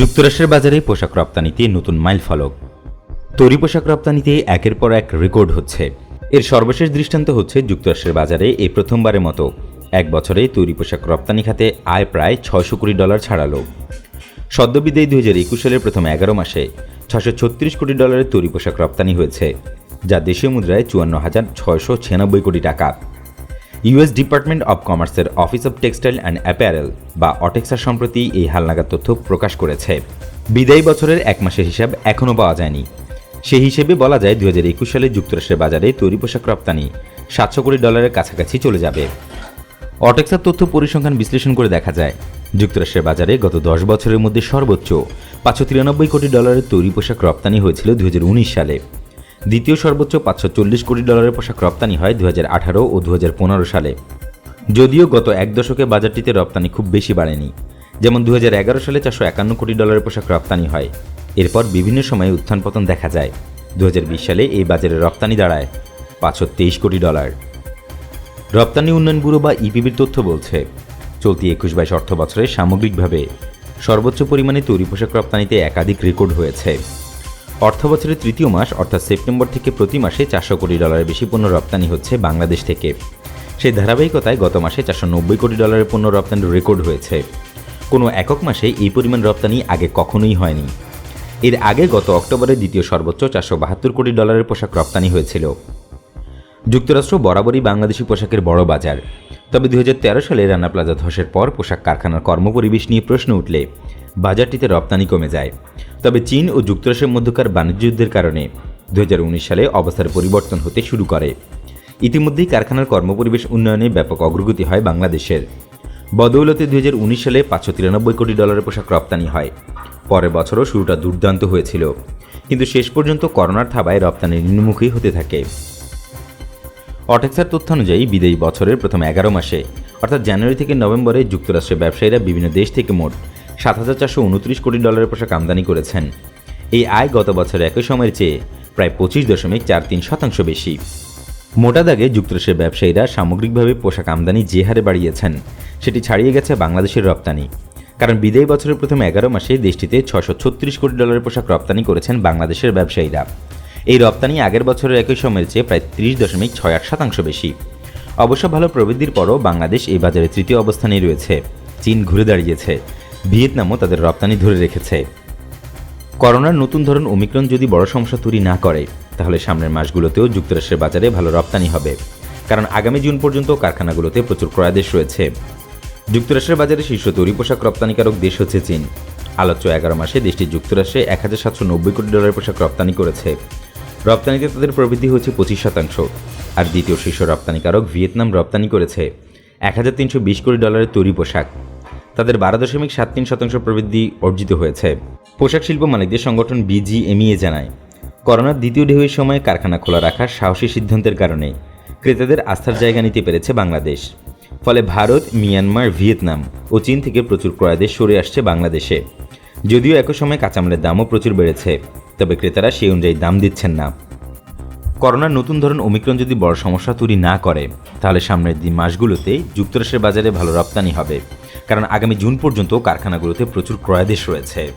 যুক্তরাষ্ট্রের বাজারে পোশাক রপ্তানিতে নতুন মাইল ফলক। তৈরি পোশাক রপ্তানিতে একের পর এক রেকর্ড হচ্ছে। এর সর্বশেষ দৃষ্টান্ত হচ্ছে যুক্তরাষ্ট্রের বাজারে এই প্রথমবারের মতো। এক বছরে তৈরি পোশাক রপ্তানি খাতে আয় প্রায় ছয়শো কোটি ডলার ছাড়ালো। সদ্যবিদায়ী দুই হাজার একুশ সালের প্রথম এগারো মাসে ছশো ছত্রিশ কোটি ডলারের তৈরি পোশাক রপ্তানি হয়েছে, যা দেশীয় মুদ্রায় চুয়ান্ন হাজার ছয়শো ছিয়ানব্বই কোটি টাকা। ইউএস ডিপার্টমেন্ট অব কমার্সের office of textile and apparel বা অটেক্সা সম্প্রতি এই হালনাগাদ তথ্য প্রকাশ করেছে। বিদায়ী বছরের এক মাসের হিসাব এখনও পাওয়া যায়নি। সেই হিসেবে বলা যায় দু সালে যুক্তরাষ্ট্রের বাজারে তৈরি পোশাক রপ্তানি সাতশো কোটি ডলারের কাছাকাছি চলে যাবে। অটেক্সার তথ্য পরিসংখ্যান বিশ্লেষণ করে দেখা যায়, যুক্তরাষ্ট্রের বাজারে গত দশ বছরের মধ্যে সর্বোচ্চ পাঁচশো তিরানব্বই কোটি ডলারের তৈরি পোশাক রপ্তানি হয়েছিল দুই হাজার উনিশ সালে। দ্বিতীয় সর্বোচ্চ পাঁচশো চল্লিশ কোটি ডলারের পোশাক রপ্তানি হয় দু ও দু হাজার পনেরো সালে। যদিও গত এক দশকে বাজারটিতে রপ্তানি খুব বেশি বাড়েনি। যেমন দু হাজার এগারো সালে চারশো একান্ন কোটি ডলারের পোশাক রপ্তানি হয়। এরপর বিভিন্ন সময়ে উত্থান পতন দেখা যায়। দু হাজার বিশ সালে এই বাজারে রপ্তানি দাঁড়ায় পাঁচশো তেইশ কোটি ডলার। রপ্তানি উন্নয়ন ব্যুরো বা ইপিবির তথ্য বলছে, চলতি একুশ বাইশ অর্থ বছরে সামগ্রিকভাবে সর্বোচ্চ পরিমাণে তৈরি পোশাক রপ্তানিতে একাধিক রেকর্ড হয়েছে। অর্থ বছরের তৃতীয় মাস, অর্থাৎ সেপ্টেম্বর থেকে প্রতি মাসে চারশো কোটি ডলারের বেশি পণ্য রপ্তানি হচ্ছে বাংলাদেশ থেকে। সেই ধারাবাহিকতায় গত মাসে চারশো নব্বই কোটি ডলারের পণ্য রপ্তানির রেকর্ড হয়েছে। কোনো একক মাসে এই পরিমাণ রপ্তানি আগে কখনোই হয়নি। এর আগে গত অক্টোবরে দ্বিতীয় সর্বোচ্চ চারশো বাহাত্তর কোটি ডলারের পোশাক রপ্তানি হয়েছিল। যুক্তরাষ্ট্র বরাবরই বাংলাদেশি পোশাকের বড় বাজার। তবে দু হাজার তেরো সালে রানা প্লাজা ধসের পর পোশাক কারখানার কর্মপরিবেশ নিয়ে প্রশ্ন উঠলে বাজারটিতে রপ্তানি কমে যায়। তবে চীন ও যুক্তরাষ্ট্রের মধ্যকার বাণিজ্য যুদ্ধের কারণে দু হাজার উনিশ সালে অবস্থার পরিবর্তন হতে শুরু করে। ইতিমধ্যেই কারখানার কর্মপরিবেশ উন্নয়নে ব্যাপক অগ্রগতি হয় বাংলাদেশের। বদৌলতে দুই হাজার উনিশ সালে পাঁচশো তিরানব্বই কোটি ডলারের পোশাক রপ্তানি হয়। পরের বছরও শুরুটা দুর্দান্ত হয়েছিল। কিন্তু শেষ পর্যন্ত করোনার থাবায় রপ্তানি নিম্নমুখী হতে থাকে। অটেক্সার তথ্য অনুযায়ী বিদায়ী বছরের প্রথম এগারো মাসে, অর্থাৎ জানুয়ারি থেকে নভেম্বরে যুক্তরাষ্ট্রের ব্যবসায়ীরা বিভিন্ন দেশ থেকে মোট সাত হাজার চারশো উনত্রিশ কোটি ডলারের পোশাক আমদানি করেছেন। এই আয় গত বছর একই সময়ের চেয়ে প্রায় পঁচিশ দশমিক চার তিন শতাংশ বেশি। মোটা দাগে যুক্তরাষ্ট্রের ব্যবসায়ীরা সামগ্রিকভাবে পোশাক আমদানি যে হারে বাড়িয়েছেন, সেটি ছাড়িয়ে গেছে বাংলাদেশের রপ্তানি। কারণ বিদায়ী বছরের প্রথম এগারো মাসে দেশটিতে ছশো ছত্রিশ কোটি ডলারের পোশাক রপ্তানি করেছেন বাংলাদেশের ব্যবসায়ীরা। এই রপ্তানি আগের বছরের একই সময়ের চেয়ে প্রায় ত্রিশ দশমিক ছয় আট শতাংশ বেশি। অবশ্য ভালো প্রবৃদ্ধির পরও বাংলাদেশ এই বাজারে তৃতীয় অবস্থানেই রয়েছে। চীন ঘুরে দাঁড়িয়েছে। ভিয়েতনামও তাদের রপ্তানি ধরে রেখেছে। করোনার নতুন ধরন ওমিক্রন যদি বড় সমস্যা তৈরি না করে, তাহলে সামনের মাসগুলোতেও যুক্তরাষ্ট্রের বাজারে ভালো রপ্তানি হবে। কারণ আগামী জুন পর্যন্ত কারখানাগুলোতে প্রচুর ক্রয়াদেশ রয়েছে। যুক্তরাষ্ট্রের বাজারে শীর্ষ তৈরি পোশাক রপ্তানিকারক দেশ হচ্ছে চীন। আলোচ্য এগারো মাসে দেশটি যুক্তরাষ্ট্রে এক হাজার সাতশো নব্বই কোটি ডলারের পোশাক রপ্তানি করেছে। রপ্তানিতে তাদের প্রবৃদ্ধি হচ্ছে পঁচিশ শতাংশ, আর দ্বিতীয় শীর্ষ রপ্তানিকারক ভিয়েতনাম রপ্তানি করেছে এক হাজার তিনশো বিশ কোটি ডলারের তৈরি পোশাক। তাদের বারো দশমিক সাত তিন শতাংশ প্রবৃদ্ধি অর্জিত হয়েছে। পোশাক শিল্প মালিকদের সংগঠন বিজিএমইএ জানায়, করোনার দ্বিতীয় ঢেউয়ের সময় কারখানা খোলা রাখার সাহসী সিদ্ধান্তের কারণে ক্রেতাদের আস্থার জায়গা নিতে পেরেছে বাংলাদেশ। ফলে ভারত, মিয়ানমার, ভিয়েতনাম ও চীন থেকে প্রচুর ক্রয়াদেশ সরে আসছে বাংলাদেশে। যদিও একই সময় কাঁচামালের দামও প্রচুর বেড়েছে, তবে ক্রেতারা সেই অনুযায়ী দাম দিচ্ছেন না। করোনার নতুন ধরন ওমিক্রন যদি বড় সমস্যা তৈরি না করে, তাহলে সামনের দিন মাসগুলোতে যুক্তরাষ্ট্রের বাজারে ভালো রপ্তানি হবে। কারণ আগামী জুন পর্যন্ত কারখানাগুলোতে প্রচুর ক্রয়াদেশ রয়েছে।